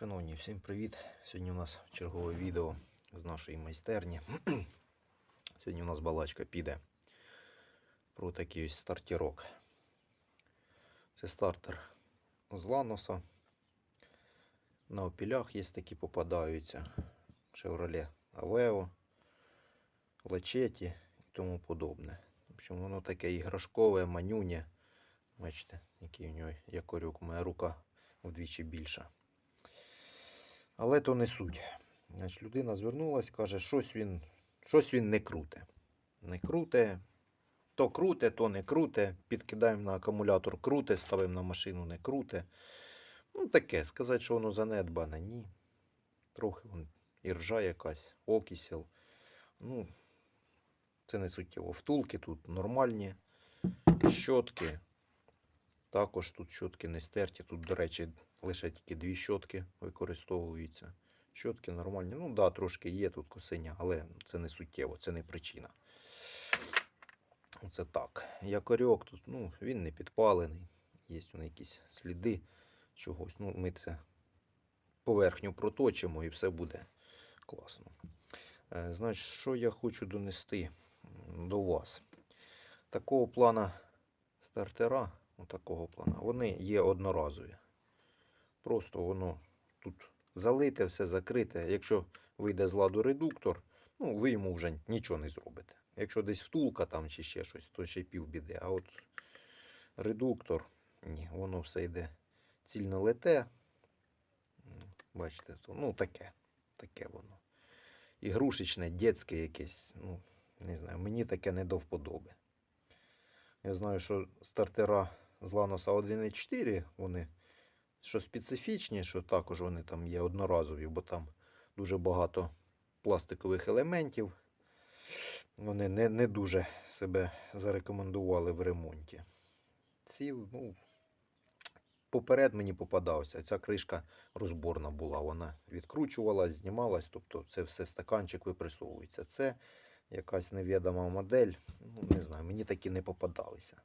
Шановні, всім привіт! Сьогодні у нас чергове відео з нашої майстерні. Сьогодні у нас балачка піде про такий ось стартерок. Це стартер з ланоса. На опілях є такі попадаються. Chevrolet Aveo, Лачеті і тому подобне. В общем, воно таке іграшкове, манюнє. Бачите, який у нього якорюк. Моя рука вдвічі більша. Але то не суть. Значить, людина звернулась, каже, щось він, щось він не круте. Не круте. То круте, то не круте. Підкидаємо на акумулятор круте, ставимо на машину не круте. Ну, таке, сказати, що воно занедбане, ні. Трохи вон, і ржа якась, окисел. Ну, це не суттєво. Втулки тут нормальні. Щотки. Також тут щотки не стерті. Тут, до речі, лише тільки дві щотки використовуються. Щотки нормальні. Ну да, трошки є тут косиня, але це не суттєво, це не причина. Оце так. Якорьок тут, ну, він не підпалений. Є вони якісь сліди чогось. Ну, ми це поверхню проточимо і все буде класно. Е, Значить, що я хочу донести до вас? Такого плана стартера, такого плана, вони є одноразові. Просто воно тут залите, все закрите. Якщо вийде з ладу редуктор, ну, ви йому вже нічого не зробите. Якщо десь втулка там чи ще щось, то ще півбіди. А от редуктор, ні, воно все йде цільно лете. Бачите, то, ну таке, таке воно. Ігрушечне, дітське якесь, ну, не знаю, мені таке не до вподоби. Я знаю, що стартера з Ланоса 1.4, вони що специфічні, що також вони там є одноразові, бо там дуже багато пластикових елементів. Вони не, не дуже себе зарекомендували в ремонті. Ці, ну, поперед мені попадався. Ця кришка розборна була. Вона відкручувалась, знімалась, тобто це все стаканчик випресовується. Це якась невідома модель. Ну, не знаю, мені такі не попадалися.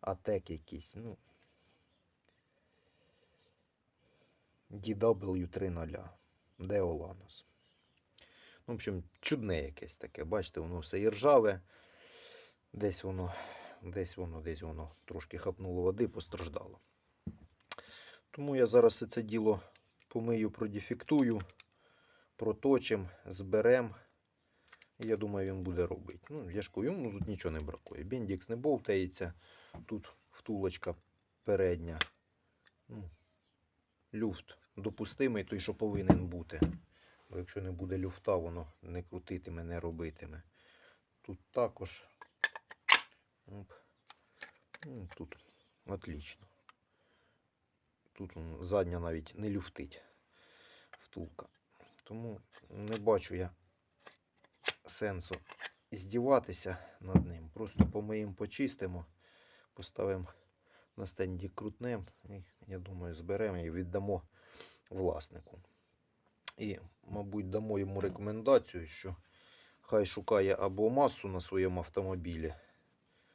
Атек якийсь, ну. DW30. Деоланос. В общем, чудне якесь таке. Бачите, воно все і ржаве. Десь воно, десь воно, десь воно трошки хапнуло води, постраждало. Тому я зараз це діло помию, продефектую, проточим, зберем. Я думаю, він буде робити. Ну, кажу, йому тут нічого не бракує. Бендікс не бовтається. Тут втулочка передня. Ну, люфт допустимий, той, що повинен бути. Бо якщо не буде люфта, воно не крутитиме, не робитиме. Тут також. Оп. Ну, Тут отлично. Тут задня навіть не люфтить втулка. Тому не бачу я сенсу здіватися над ним. Просто помиємо, почистимо, поставимо на стенді крутнем і, я думаю, зберемо і віддамо власнику. І, мабуть, дамо йому рекомендацію, що хай шукає або масу на своєму автомобілі,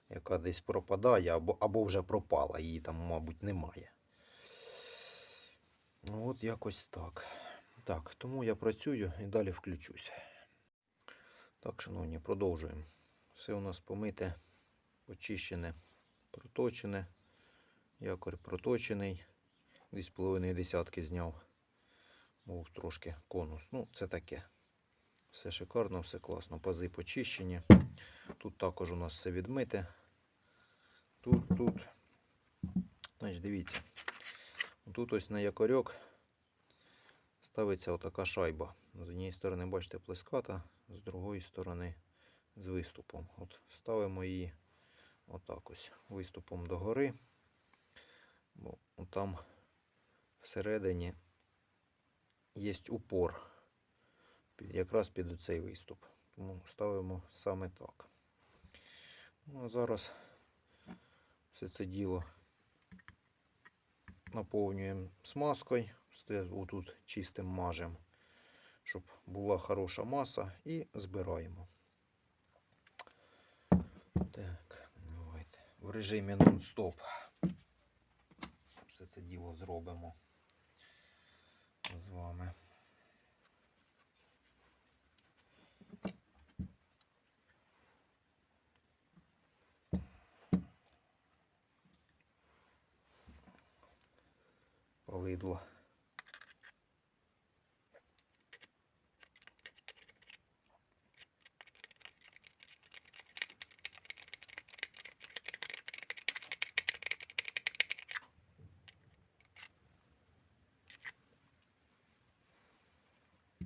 яка десь пропадає, або, або вже пропала, її там, мабуть, немає. Ну, от якось так. Так, тому я працюю і далі включусь. Так, шановні, продовжуємо. Все у нас помите, почищене, проточене. Якорь проточений. Десь половини десятки зняв. Був трошки конус. Ну, це таке. Все шикарно, все класно. Пази почищені. Тут також у нас все відмите. Тут, тут. Значить, дивіться. Тут ось на якорьок ставиться отака шайба. З однієї сторони, бачите, плеската, з другої сторони з виступом. От ставимо її отак ось виступом догори. Бо там всередині є упор якраз під цей виступ. Тому ставимо саме так. Ну, а зараз все це діло наповнюємо смазкою. Отут чистим мажем, щоб була хороша маса, і збираємо. Так, давайте. В режимі нон-стоп. Все це діло зробимо. з вами. Повидло.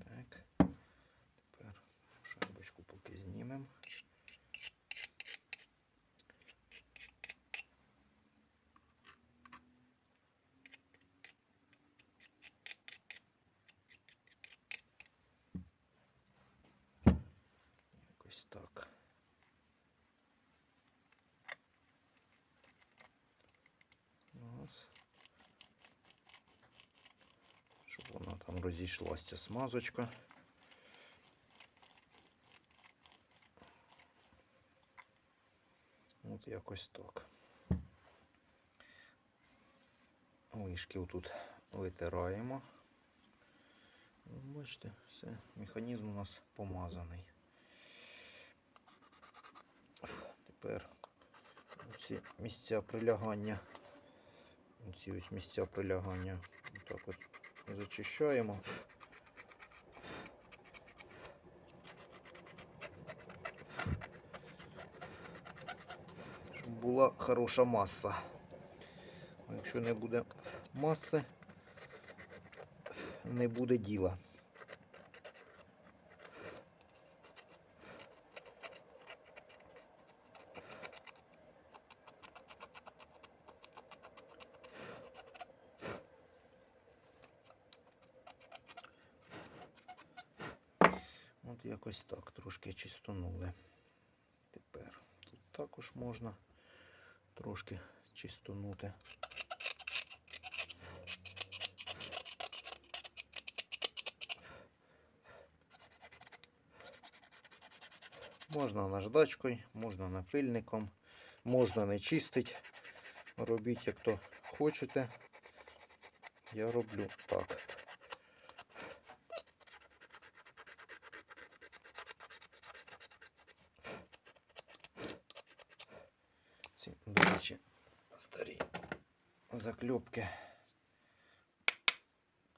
Так. Тепер шайбочку поки знімемо. Якось так. Раз. Щоб вона там розійшлася смазочка. От якось так. Лишки отут витираємо. Ну, Бачите, все, механізм у нас помазаний. Тепер ці місця прилягання. Ці ось місця прилягання. Так от зачищаємо. Щоб була хороша маса. Якщо не буде маси, не буде діла. От якось так, трошки чистонули. Тепер тут також можна трошки чистонути. Можна наждачкою, можна напильником, можна не чистить. Робіть як то хочете. Я роблю так. Ці, до речі, старі закльопки.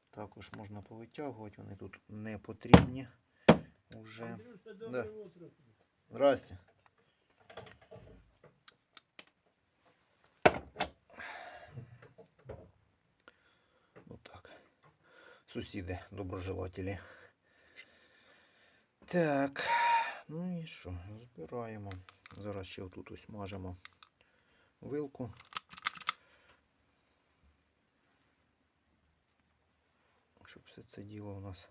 Також можна повитягувати, вони тут не потрібні. Андрюша, Да. Здрасте. Ну так. Сусіди, доброжелателі. Так. Ну і що? Збираємо. Зараз ще отут ось мажемо вилку. Щоб все це діло у нас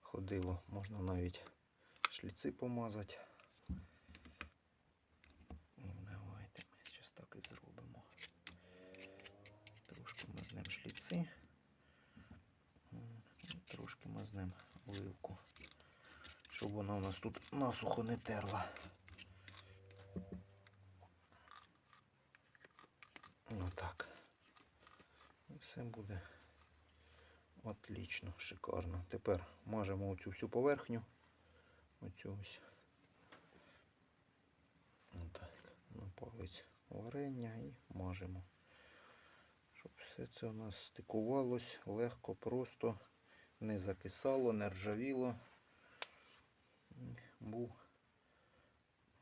ходило. Можна навіть шліци помазати. Ну, давайте ми зараз так і зробимо. Трошки мазнемо шліци. Трошки мазнемо вилку. Щоб вона у нас тут насухо не терла. Отак. І все буде отлично, шикарно. Тепер мажемо оцю всю поверхню. Оцю ось. Отак. На палець варення і мажемо. Щоб все це у нас стикувалось легко, просто, не закисало, не ржавіло. Був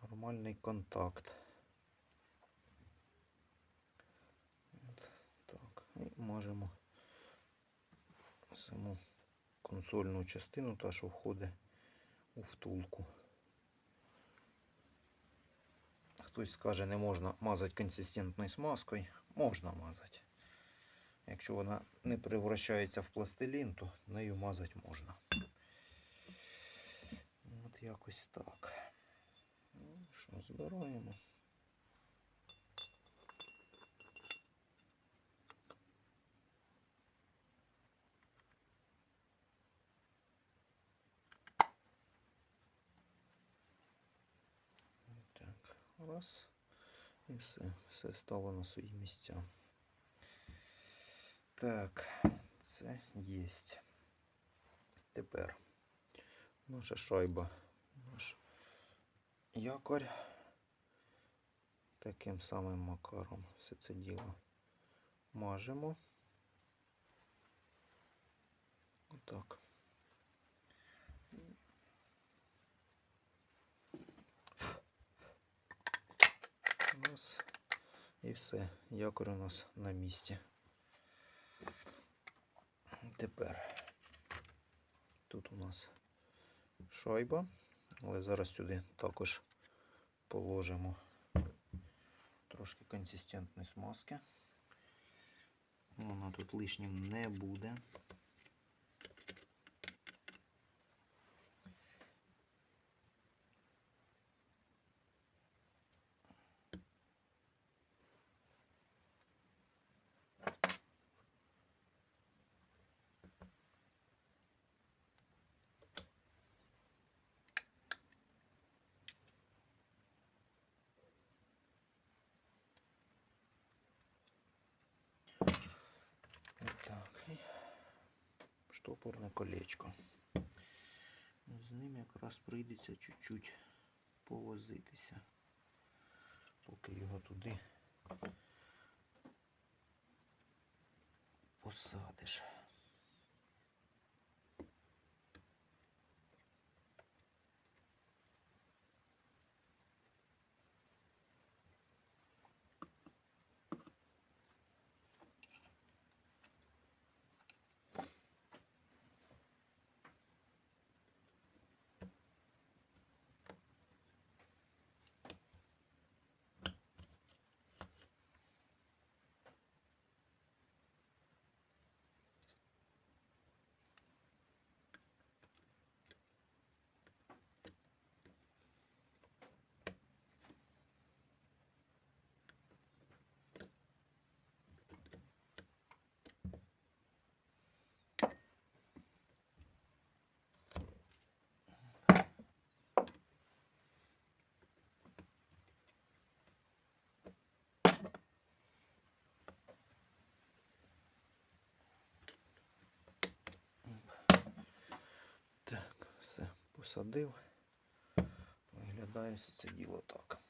нормальний контакт. От так. І мажемо саму консольну частину, та що входить у втулку. Хтось скаже, не можна мазати консистентною смазкою. Можна мазати. Якщо вона не превращається в пластилін, то нею мазати можна. От якось так. Ну, що, збираємо. Так, раз. І все. Все стало на свої місця. Так, Це єсть. Тепер наша шайба, наш якорь. Таким самим макаром все це діло мажемо. Отак. Раз. І все. Якорь у нас на місці. Тепер тут у нас шайба, але зараз сюди також положимо трошки консистентної смазки. Вона тут лишнім не буде. Так, і штопорне колечко. З ним якраз прийдеться чуть-чуть повозитися, поки його туди посадиш. Так, все, посадив. Виглядає все це діло так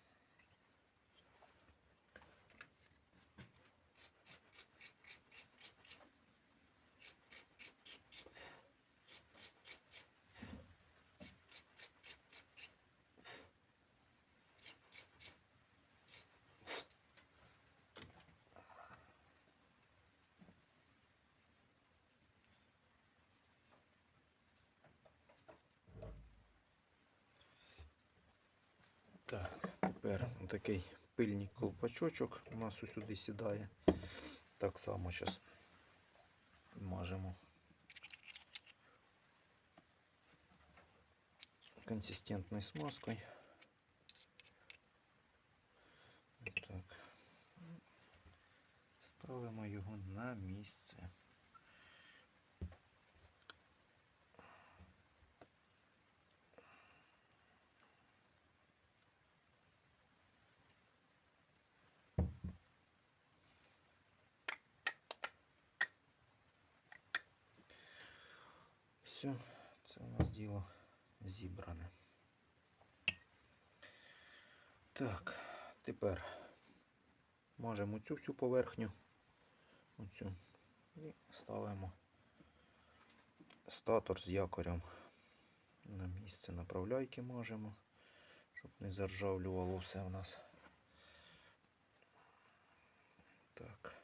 тепер такий пильний колпачочок у нас усюди сідає. Так само зараз мажемо Консистентной смазкою. Так. Ставимо його на місце. Все, це у нас діло зібране. Так, тепер можемо цю всю поверхню, оцю, і ставимо статор з якорем на місце направляйки можемо, щоб не заржавлювало все в нас. Так.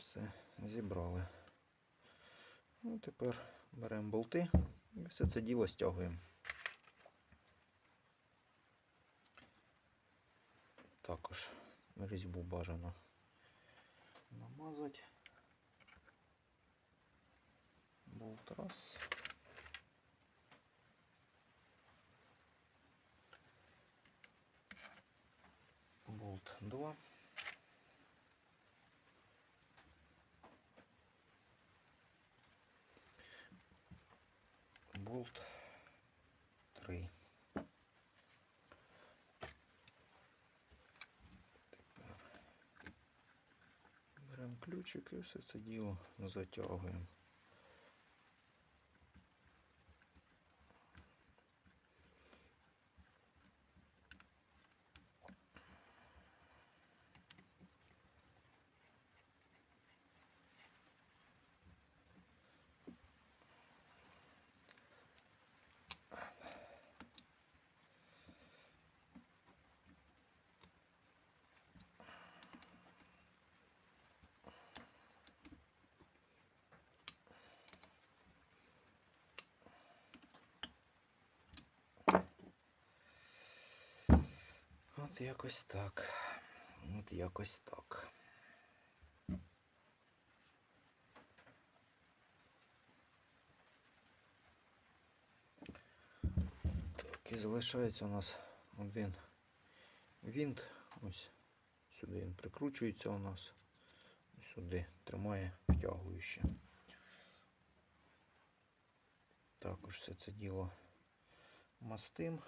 все, зібрали. Ну, Тепер беремо болти і все це діло стягуємо. Також різьбу бажано намазати. Болт раз. Болт два. Ключик і все це діло затягуємо. От якось так. От якось так. Так, і залишається у нас один винт. Ось сюди він прикручується у нас. Сюди тримає втягуюче. Також все це діло мастим.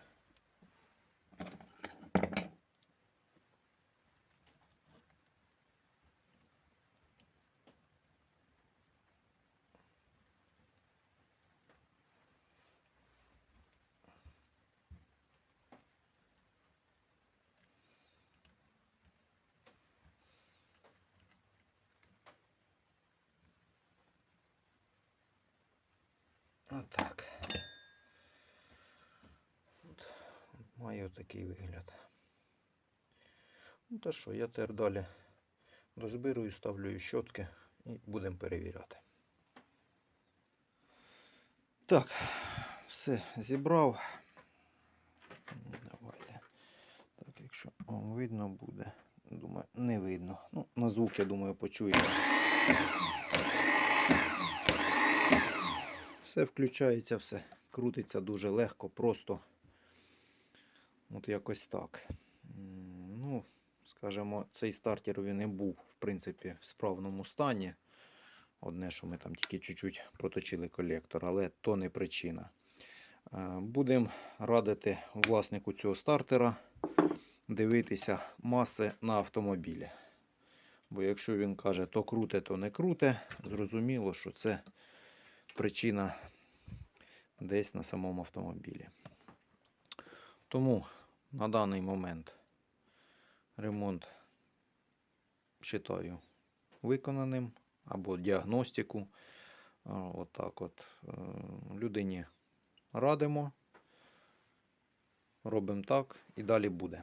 Отак. От, має такий вигляд. Ну та що, я тепер далі дозбирую, ставлю щотки і будемо перевіряти. Так, все зібрав. Ну, Давайте. Так, якщо вам видно буде. Думаю, не видно. Ну, на звук, я думаю, почуєте. Все включається, все крутиться дуже легко, просто. От якось так. Ну, скажімо, цей стартер він і був, в принципі, в справному стані. Одне, що ми там тільки чуть-чуть проточили колектор, але то не причина. Будемо радити власнику цього стартера дивитися маси на автомобілі. Бо якщо він каже, то круте, то не круте, зрозуміло, що це причина десь на самому автомобілі. Тому на даний момент ремонт вважаю виконаним або діагностику. Отак от, е, людині радимо, робимо так і далі буде.